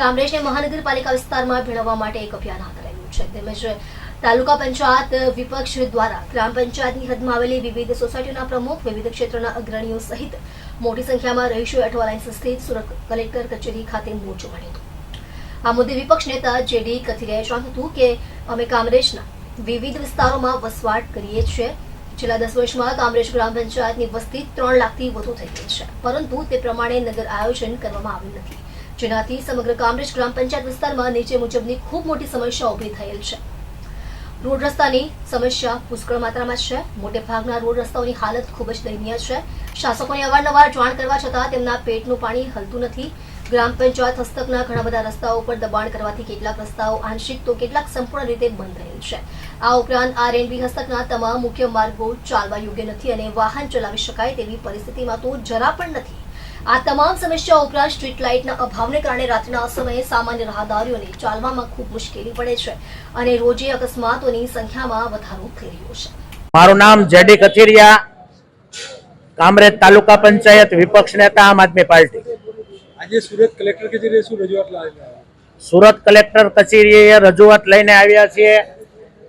કામરેજને મહાનગરપાલિકા વિસ્તારમાં ભેળવવા માટે એક અભિયાન હાથ ધરાયું છે. તેમજ તાલુકા પંચાયત વિપક્ષ દ્વારા ગ્રામ પંચાયતની હદમાં આવેલી વિવિધ સોસાયટીઓના પ્રમુખ, વિવિધ ક્ષેત્રના અગ્રણીઓ સહિત મોટી સંખ્યામાં રહીશો અઠવા સ્થિત સુરત કલેક્ટર કચેરી ખાતે મોરચો માંડ્યો હતો. આ મુદ્દે વિપક્ષ નેતા જેડી કથિરિયાએ જણાવ્યું હતું કે, અમે કામરેજના વિવિધ વિસ્તારોમાં વસવાટ કરીએ છીએ. છેલ્લા દસ વર્ષમાં કામરેજ ગ્રામ પંચાયતની વસ્તી ત્રણ લાખથી વધુ થઈ ગઈ છે. પરંતુ તે પ્રમાણે નગર આયોજન કરવામાં આવ્યું નથી. જેનાથી સમગ્ર કામરેજ ગ્રામ પંચાયત વિસ્તારમાં નીચે મુજબની ખૂબ મોટી સમસ્યા ઊભી થયેલ છે. રોડ રસ્તાની સમસ્યા પુષ્કળ માત્રામાં છે. મોટે ભાગના રોડ રસ્તાઓની હાલત ખૂબ જ દયનીય છે. શાસકોને અવારનવાર જાણ કરવા છતાં તેમના પેટનું પાણી હલતું નથી. ગ્રામ પંચાયત હસ્તકના ઘણા બધા રસ્તાઓ પર દબાણ કરવાથી કેટલાક રસ્તાઓ આંશિક તો કેટલાક સંપૂર્ણ રીતે બંધ રહેલ છે. આ ઉપરાંત આરએનબી હસ્તકના તમામ મુખ્ય માર્ગો ચાલવા યોગ્ય નથી અને વાહન ચલાવી શકાય તેવી પરિસ્થિતિમાં તો જરા પણ નથી. આ તમામ સમસ્યાઓ ઉપરાંત સ્ટ્રીટ લાઇટના અભાવને કારણે રાત્રિના સમયે સામાન્ય રાહદારીઓને ચાલવામાં ખૂબ મુશ્કેલી પડે છે અને રોજે અકસ્માતોની સંખ્યામાં વધારો થઈ રહ્યો છે. મારું નામ જેડી કથિરિયા કામરેજ તાલુકા પંચાયત વિપક્ષ નેતા આમ આદમી પાર્ટી. આજે સુરત કલેક્ટર કચેરીએ શું રજૂઆત લાવી? સુરત કલેક્ટર કચેરીએ રજૂઆત લઈને આવ્યા છીએ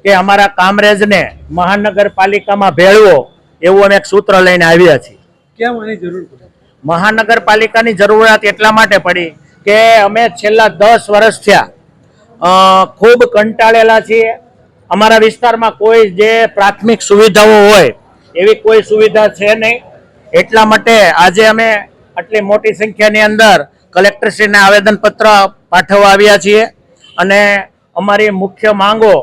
કે અમારા કામરેજને મહાનગરપાલિકામાં ભેળવો એવું અમે એક સૂત્ર લઈને આવ્યા છીએ. કેમ આની જરૂર પડી? મહાનગરપાલિકાની જરૂરિયાત એટલા માટે પડી કે અમે છેલ્લા દસ વર્ષ થયા ખૂબ કંટાળેલા છીએ. અમારા વિસ્તારમાં કોઈ જે પ્રાથમિક સુવિધાઓ હોય, એવી કોઈ સુવિધા છે નહીં. એટલા માટે આજે અમે આટલી મોટી સંખ્યાની અંદર કલેક્ટરશ્રીને આવેદનપત્ર પાઠવવા આવ્યા છીએ અને અમારી મુખ્ય માંગો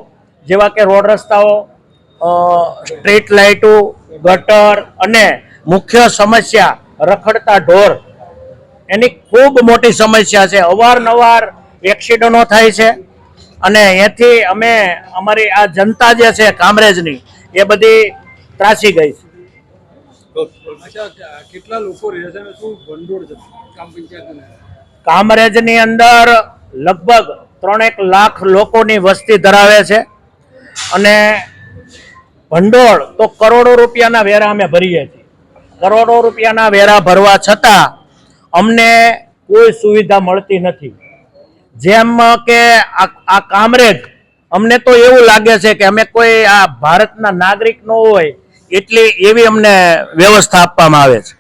જેવા કે રોડ રસ્તાઓ સ્ટ્રીટ લાઇટો, ગટર અને મુખ્ય સમસ્યા રખડતા ઢોર. એની ખૂબ મોટી સમસ્યા છે. અવારનવાર એક્સિડન્ટો થાય છે. અને એથી અમે અમારી આ જનતા જે છે કામરેજની એ બધી ત્રાસી ગઈ છે. કેટલા લોકો રહે છે શું ભંડોળ છે? ગ્રામ કામરેજની અંદર લગભગ ત્રણેક લાખ લોકોની વસ્તી ધરાવે છે. અને ભંડોળ તો કરોડો રૂપિયાના વેરા અમે ભરીએ છીએ. કરોડો રૂપિયાના વેરા ભરવા છતાં અમને કોઈ સુવિધા મળતી નથી. જેમ કે આ કામરેજ, અમને તો એવું લાગે છે કે અમે કોઈ આ ભારતના નાગરિક ન હોય, એટલી એવી અમને વ્યવસ્થા આપવામાં આવે છે.